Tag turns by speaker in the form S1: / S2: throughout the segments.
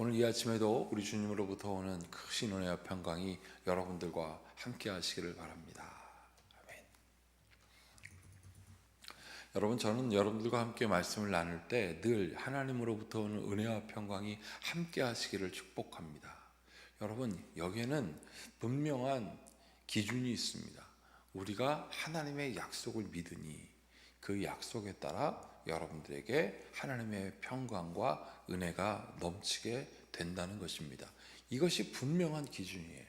S1: 오늘 이 아침에도 우리 주님으로부터 오는 크신 은혜와 평강이 여러분들과 함께 하시기를 바랍니다. 아멘. 여러분 저는 여러분들과 함께 말씀을 나눌 때 늘 하나님으로부터 오는 은혜와 평강이 함께 하시기를 축복합니다. 여러분 여기에는 분명한 기준이 있습니다. 우리가 하나님의 약속을 믿으니 그 약속에 따라 여러분들에게 하나님의 평강과 은혜가 넘치게 된다는 것입니다. 이것이 분명한 기준이에요.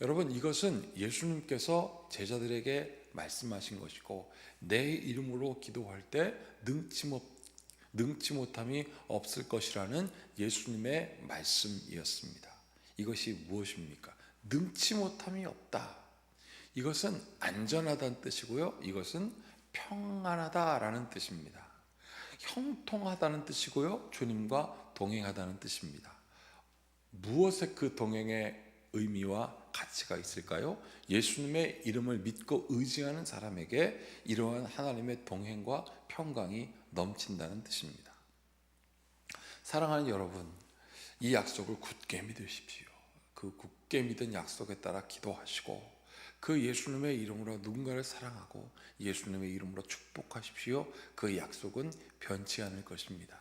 S1: 여러분 이것은 예수님께서 제자들에게 말씀하신 것이고 내 이름으로 기도할 때 능치 못 능치 못함이 없을 것이라는 예수님의 말씀이었습니다. 이것이 무엇입니까? 능치 못함이 없다. 이것은 안전하다는 뜻이고요. 이것은 평안하다라는 뜻입니다. 형통하다는 뜻이고요. 주님과 동행하다는 뜻입니다. 무엇에 그 동행의 의미와 가치가 있을까요? 예수님의 이름을 믿고 의지하는 사람에게 이러한 하나님의 동행과 평강이 넘친다는 뜻입니다. 사랑하는 여러분, 이 약속을 굳게 믿으십시오. 그 굳게 믿은 약속에 따라 기도하시고 그 예수님의 이름으로 누군가를 사랑하고 예수님의 이름으로 축복하십시오. 그 약속은 변치 않을 것입니다.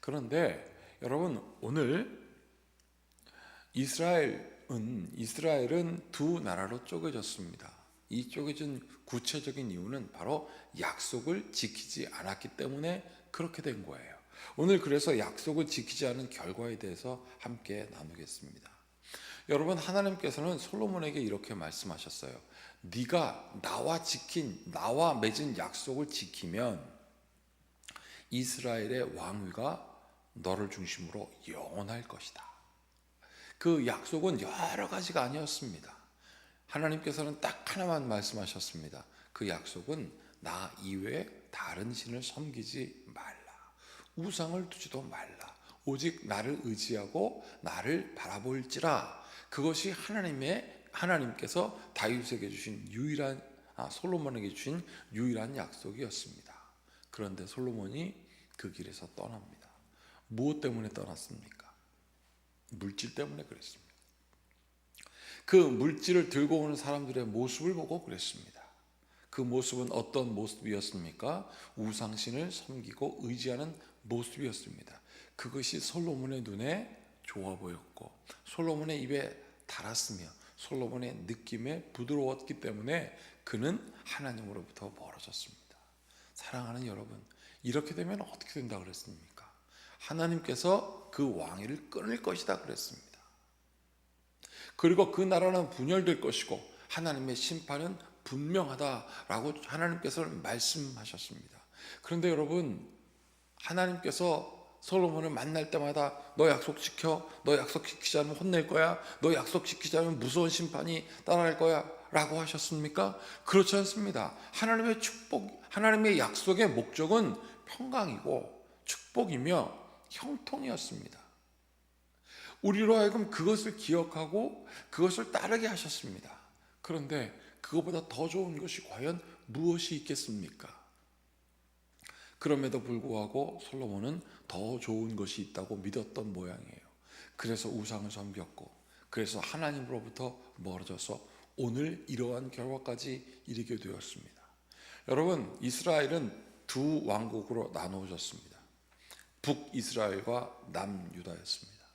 S1: 그런데 여러분 오늘 이스라엘은 이스라엘은 두 나라로 쪼개졌습니다. 이 쪼개진 구체적인 이유는 바로 약속을 지키지 않았기 때문에 그렇게 된 거예요. 오늘 그래서 약속을 지키지 않은 결과에 대해서 함께 나누겠습니다. 여러분 하나님께서는 솔로몬에게 이렇게 말씀하셨어요. 네가 나와 지킨 나와 맺은 약속을 지키면 이스라엘의 왕위가 너를 중심으로 영원할 것이다. 그 약속은 여러 가지가 아니었습니다. 하나님께서는 딱 하나만 말씀하셨습니다. 그 약속은 나 이외에 다른 신을 섬기지 말라. 우상을 두지도 말라. 오직 나를 의지하고 나를 바라볼지라. 그것이 하나님의 하나님께서 다윗에게 주신 유일한 아, 솔로몬에게 주신 유일한 약속이었습니다. 그런데 솔로몬이 그 길에서 떠납니다. 무엇 때문에 떠났습니까? 물질 때문에 그랬습니다. 그 물질을 들고 오는 사람들의 모습을 보고 그랬습니다. 그 모습은 어떤 모습이었습니까? 우상신을 섬기고 의지하는 모습이었습니다. 그것이 솔로몬의 눈에 좋아 보였고 솔로몬의 입에 달았으며 솔로몬의 느낌에 부드러웠기 때문에 그는 하나님으로부터 멀어졌습니다. 사랑하는 여러분, 이렇게 되면 어떻게 된다 그랬습니까? 하나님께서 그 왕위를 끊을 것이다 그랬습니다. 그리고 그 나라는 분열될 것이고 하나님의 심판은 분명하다라고 하나님께서는 말씀하셨습니다. 그런데 여러분 하나님께서 솔로몬을 만날 때마다 너 약속 지켜, 너 약속 지키지 않으면 혼낼 거야, 너 약속 지키지 않으면 무서운 심판이 따라갈 거야. 라고 하셨습니까? 그렇지 않습니다. 하나님의 축복, 하나님의 약속의 목적은 평강이고 축복이며 형통이었습니다. 우리로 하여금 그것을 기억하고 그것을 따르게 하셨습니다. 그런데 그것보다 더 좋은 것이 과연 무엇이 있겠습니까? 그럼에도 불구하고 솔로몬은 더 좋은 것이 있다고 믿었던 모양이에요. 그래서 우상을 섬겼고, 그래서 하나님으로부터 멀어져서 오늘 이러한 결과까지 이르게 되었습니다. 여러분, 이스라엘은 두 왕국으로 나누어졌습니다. 북이스라엘과 남유다였습니다.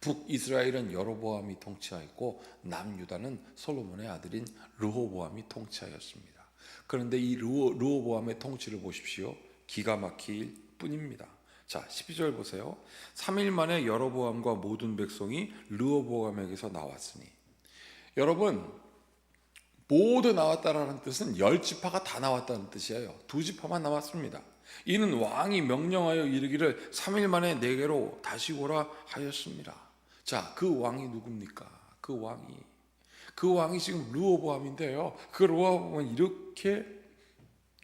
S1: 북이스라엘은 여로보암이 통치하였고 남유다는 솔로몬의 아들인 르호보암이 통치하였습니다. 그런데 이 르호, 르호보암의 통치를 보십시오. 기가 막힐 뿐입니다. 자, 12절 보세요. 3일 만에 여로보암과 모든 백성이 르호보암에게서 나왔으니 여러분 모두 나왔다라는 뜻은 열 지파가 다 나왔다는 뜻이에요. 두 지파만 남았습니다. 이는 왕이 명령하여 이르기를 3일 만에 내게로 다시 오라 하였습니다. 자, 그 왕이 누굽니까? 그 왕이 그 왕이 지금 르호보암인데요. 그 르호보암은 이렇게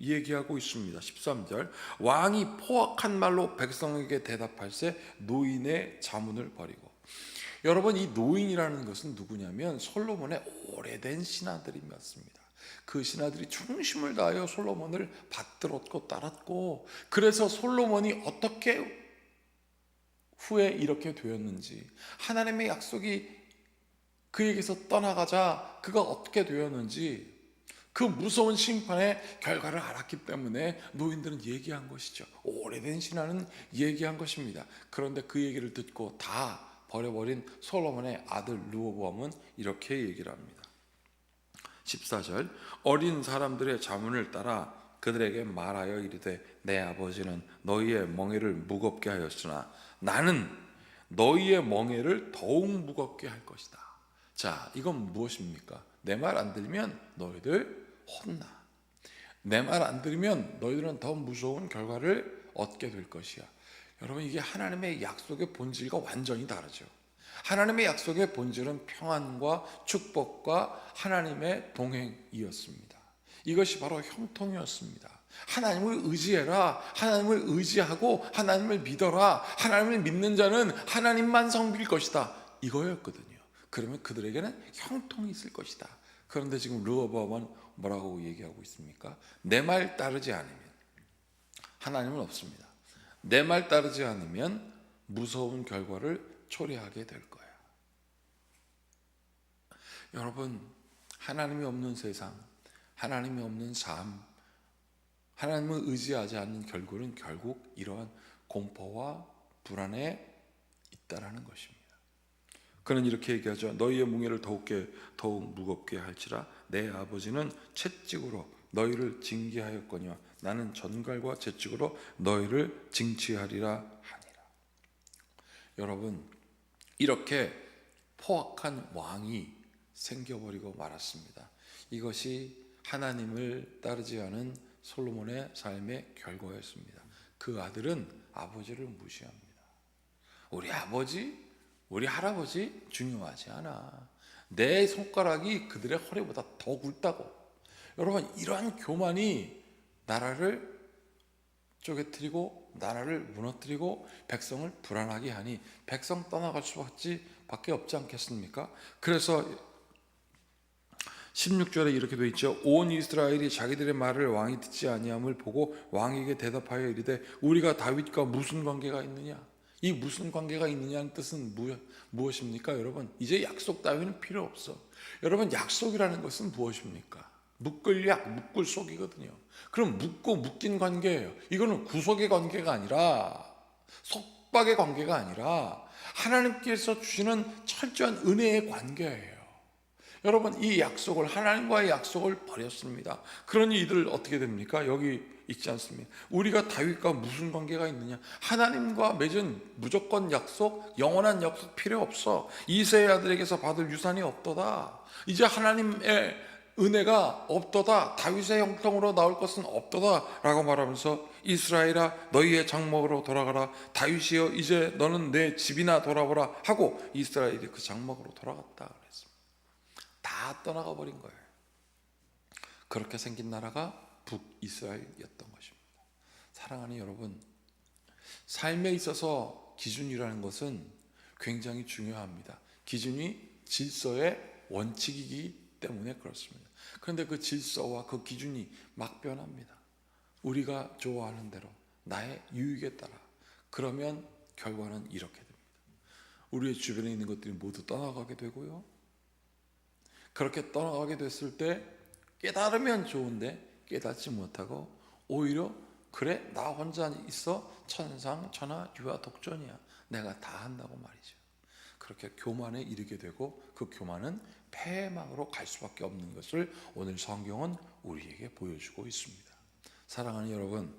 S1: 얘기하고 있습니다. 13절 왕이 포악한 말로 백성에게 대답할세 노인의 자문을 버리고 여러분 이 노인이라는 것은 누구냐면 솔로몬의 오래된 신하들이었습니다. 그 신하들이 중심을 다하여 솔로몬을 받들었고 따랐고 그래서 솔로몬이 어떻게 후에 이렇게 되었는지 하나님의 약속이 그에게서 떠나가자 그가 어떻게 되었는지 그 무서운 심판의 결과를 알았기 때문에 노인들은 얘기한 것이죠. 오래된 신화는 얘기한 것입니다. 그런데 그 얘기를 듣고 다 버려버린 솔로몬의 아들 르호보암은 이렇게 얘기를 합니다. 14절 어린 사람들의 자문을 따라 그들에게 말하여 이르되 내 아버지는 너희의 멍에를 무겁게 하였으나 나는 너희의 멍에를 더욱 무겁게 할 것이다. 자, 이건 무엇입니까? 내 말 안 들으면 너희들 혼나. 내 말 안 들으면 너희들은 더 무서운 결과를 얻게 될 것이야. 여러분 이게 하나님의 약속의 본질과 완전히 다르죠. 하나님의 약속의 본질은 평안과 축복과 하나님의 동행이었습니다. 이것이 바로 형통이었습니다. 하나님을 의지해라. 하나님을 의지하고 하나님을 믿어라. 하나님을 믿는 자는 하나님만 성빌 것이다. 이거였거든요. 그러면 그들에게는 형통이 있을 것이다. 그런데 지금 르호보암은 뭐라고 얘기하고 있습니까? 내 말 따르지 않으면 하나님은 없습니다. 내 말 따르지 않으면 무서운 결과를 초래하게 될 거야. 여러분, 하나님이 없는 세상, 하나님이 없는 삶, 하나님을 의지하지 않는 결과는 결국 이러한 공포와 불안에 있다라는 것입니다. 그는 이렇게 얘기하죠. 너희의 뭉에를 더욱게 더욱 무겁게 할지라 내 아버지는 채찍으로 너희를 징계하였거니와 나는 전갈과 채찍으로 너희를 징치하리라 하니라. 여러분 이렇게 포악한 왕이 생겨버리고 말았습니다. 이것이 하나님을 따르지 않은 솔로몬의 삶의 결과였습니다. 그 아들은 아버지를 무시합니다. 우리 아버지, 우리 할아버지 중요하지 않아. 내 손가락이 그들의 허리보다 더 굵다고. 여러분 이러한 교만이 나라를 쪼개뜨리고 나라를 무너뜨리고 백성을 불안하게 하니 백성 떠나갈 수밖에 없지 않겠습니까? 그래서 16절에 이렇게 돼 있죠. 온 이스라엘이 자기들의 말을 왕이 듣지 아니함을 보고 왕에게 대답하여 이르되 우리가 다윗과 무슨 관계가 있느냐? 이 무슨 관계가 있느냐는 뜻은 무, 무엇입니까, 여러분? 이제 약속 따위는 필요 없어. 여러분 약속이라는 것은 무엇입니까? 묶을 약, 묶을 속이거든요. 그럼 묶고 묶인 관계예요. 이거는 구속의 관계가 아니라 속박의 관계가 아니라 하나님께서 주시는 철저한 은혜의 관계예요. 여러분 이 약속을 하나님과의 약속을 버렸습니다. 그러니 이들 어떻게 됩니까? 여기 있지 않습니까? 우리가 다윗과 무슨 관계가 있느냐? 하나님과 맺은 무조건 약속, 영원한 약속 필요 없어. 이세의 아들에게서 받을 유산이 없도다. 이제 하나님의 은혜가 없도다. 다윗의 형통으로 나올 것은 없도다라고 말하면서 이스라엘아 너희의 장막으로 돌아가라. 다윗이여 이제 너는 내 집이나 돌아보라 하고 이스라엘이 그 장막으로 돌아갔다 그랬습니다. 다 떠나가 버린 거예요. 그렇게 생긴 나라가 북이스라엘이었던 것입니다. 사랑하는 여러분, 삶에 있어서 기준이라는 것은 굉장히 중요합니다. 기준이 질서의 원칙이기 때문에 그렇습니다. 그런데 그 질서와 그 기준이 막 변합니다. 우리가 좋아하는 대로 나의 유익에 따라 그러면 결과는 이렇게 됩니다. 우리의 주변에 있는 것들이 모두 떠나가게 되고요. 그렇게 떠나가게 됐을 때 깨달으면 좋은데 깨닫지 못하고 오히려 그래 나 혼자 있어 천상 천하 유아 독존이야 내가 다 한다고 말이죠. 그렇게 교만에 이르게 되고 그 교만은 폐망으로 갈 수밖에 없는 것을 오늘 성경은 우리에게 보여주고 있습니다. 사랑하는 여러분,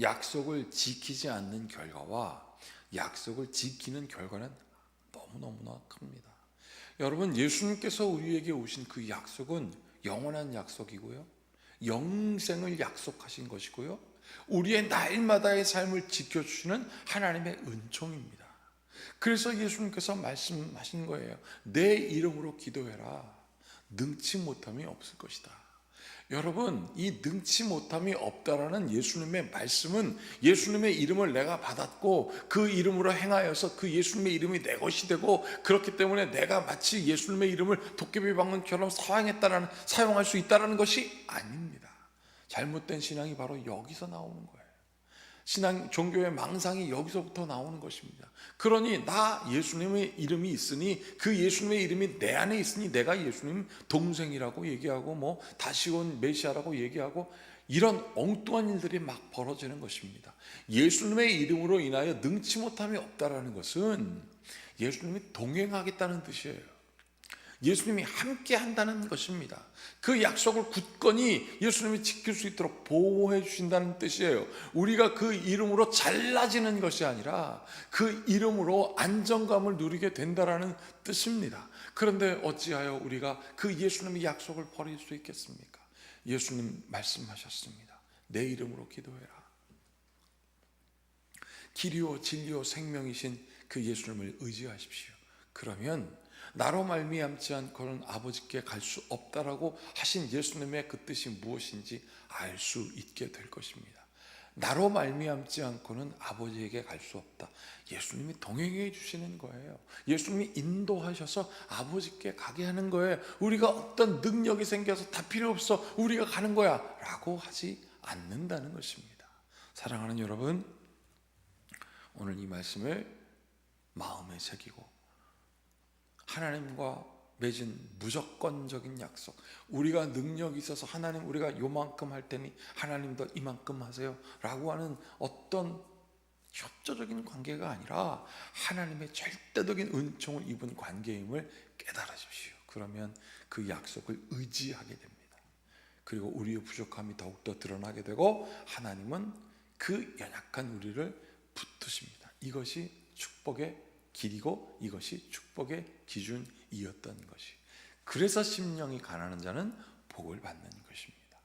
S1: 약속을 지키지 않는 결과와 약속을 지키는 결과는 너무너무나 큽니다. 여러분, 예수님께서 우리에게 오신 그 약속은 영원한 약속이고요. 영생을 약속하신 것이고요. 우리의 날마다의 삶을 지켜주시는 하나님의 은총입니다. 그래서 예수님께서 말씀하신 거예요. 내 이름으로 기도해라. 능치 못함이 없을 것이다. 여러분, 이 능치 못함이 없다라는 예수님의 말씀은 예수님의 이름을 내가 받았고 그 이름으로 행하여서 그 예수님의 이름이 내 것이 되고 그렇기 때문에 내가 마치 예수님의 이름을 도깨비 방문처럼 사용했다라는 사용할 수 있다라는 것이 아닙니다. 잘못된 신앙이 바로 여기서 나오는 거예요. 신앙 종교의 망상이 여기서부터 나오는 것입니다. 그러니 나 예수님의 이름이 있으니 그 예수님의 이름이 내 안에 있으니 내가 예수님 동생이라고 얘기하고 뭐 다시 온 메시아라고 얘기하고 이런 엉뚱한 일들이 막 벌어지는 것입니다. 예수님의 이름으로 인하여 능치 못함이 없다라는 것은 예수님이 동행하겠다는 뜻이에요. 예수님이 함께 한다는 것입니다. 그 약속을 굳건히 예수님이 지킬 수 있도록 보호해 주신다는 뜻이에요. 우리가 그 이름으로 잘나지는 것이 아니라 그 이름으로 안정감을 누리게 된다라는 뜻입니다. 그런데 어찌하여 우리가 그 예수님의 약속을 버릴 수 있겠습니까? 예수님 말씀하셨습니다. 내 이름으로 기도해라. 길이요 진리요 생명이신 그 예수님을 의지하십시오. 그러면 나로 말미암지 않고는 아버지께 갈 수 없다라고 하신 예수님의 그 뜻이 무엇인지 알 수 있게 될 것입니다. 나로 말미암지 않고는 아버지에게 갈 수 없다. 예수님이 동행해 주시는 거예요. 예수님이 인도하셔서 아버지께 가게 하는 거예요. 우리가 어떤 능력이 생겨서 다 필요 없어. 우리가 가는 거야 라고 하지 않는다는 것입니다. 사랑하는 여러분, 오늘 이 말씀을 마음에 새기고 하나님과 맺은 무조건적인 약속. 우리가 능력이 있어서 하나님 우리가 요만큼 할 테니 하나님도 이만큼 하세요 라고 하는 어떤 협조적인 관계가 아니라 하나님의 절대적인 은총을 입은 관계임을 깨달으십시오. 그러면 그 약속을 의지하게 됩니다. 그리고 우리의 부족함이 더욱더 드러나게 되고 하나님은 그 연약한 우리를 붙드십니다. 이것이 축복의 길이고 이것이 축복의 기준이었던 것이. 그래서 심령이 가난한 자는 복을 받는 것입니다.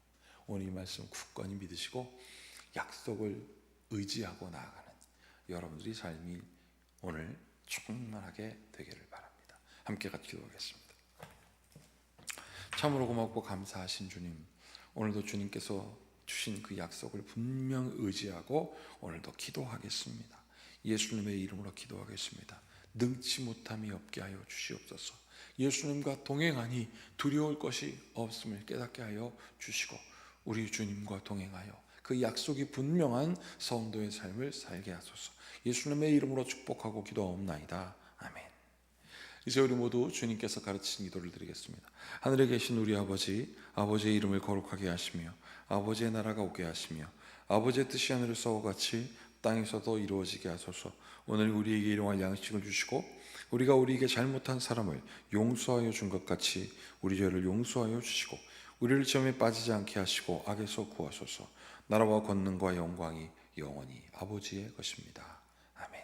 S1: 오늘 이 말씀 굳건히 믿으시고 약속을 의지하고 나아가는 여러분들이 삶이 오늘 충만하게 되기를 바랍니다. 함께 같이 기도하겠습니다. 참으로 고맙고 감사하신 주님, 오늘도 주님께서 주신 그 약속을 분명 의지하고 오늘도 기도하겠습니다. 예수님의 이름으로 기도하겠습니다. 능치 못함이 없게 하여 주시옵소서. 예수님과 동행하니 두려울 것이 없음을 깨닫게 하여 주시고 우리 주님과 동행하여 그 약속이 분명한 성도의 삶을 살게 하소서. 예수님의 이름으로 축복하고 기도하옵나이다. 아멘. 이제 우리 모두 주님께서 가르치신 기도를 드리겠습니다. 하늘에 계신 우리 아버지, 아버지의 이름을 거룩하게 하시며 아버지의 나라가 오게 하시며 아버지의 뜻이 하늘에서 같이 땅에서도 이루어지게 하소서. 오늘 우리에게 일용할 양식을 주시고 우리가 우리에게 잘못한 사람을 용서하여 준 것 같이 우리 죄를 용서하여 주시고 우리를 시험에 빠지지 않게 하시고 악에서 구하소서. 나라와 권능과 영광이 영원히 아버지의 것입니다. 아멘.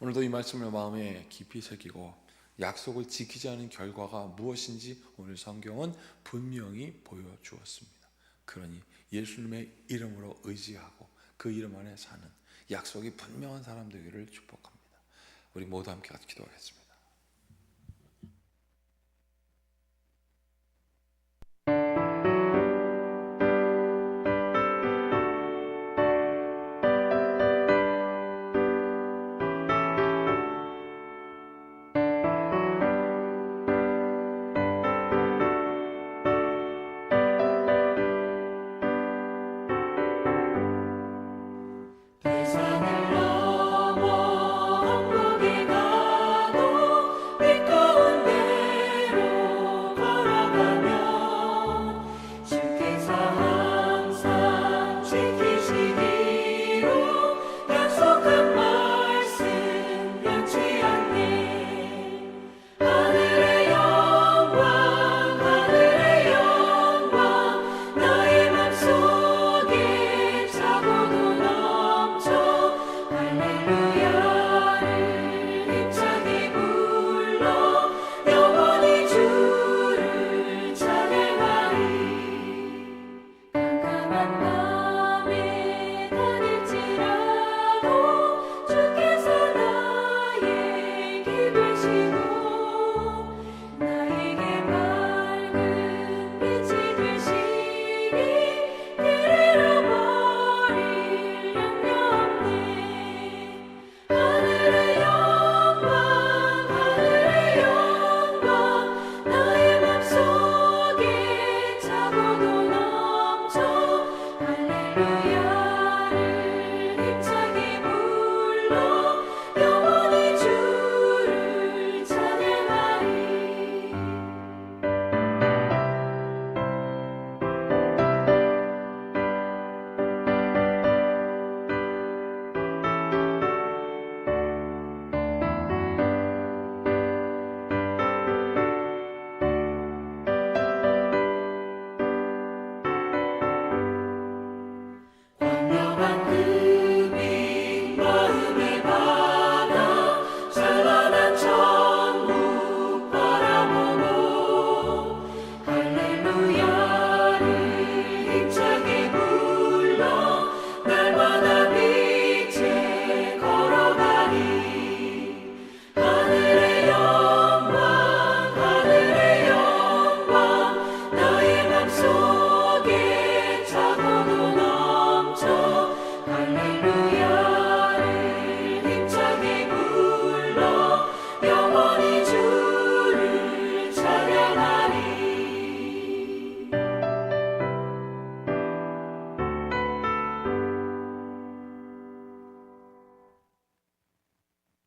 S1: 오늘도 이 말씀을 마음에 깊이 새기고 약속을 지키지 않은 결과가 무엇인지 오늘 성경은 분명히 보여주었습니다. 그러니 예수님의 이름으로 의지하고 그 이름 안에 사는 약속이 분명한 사람 되기를 축복합니다. 우리 모두 함께 같이 기도하겠습니다.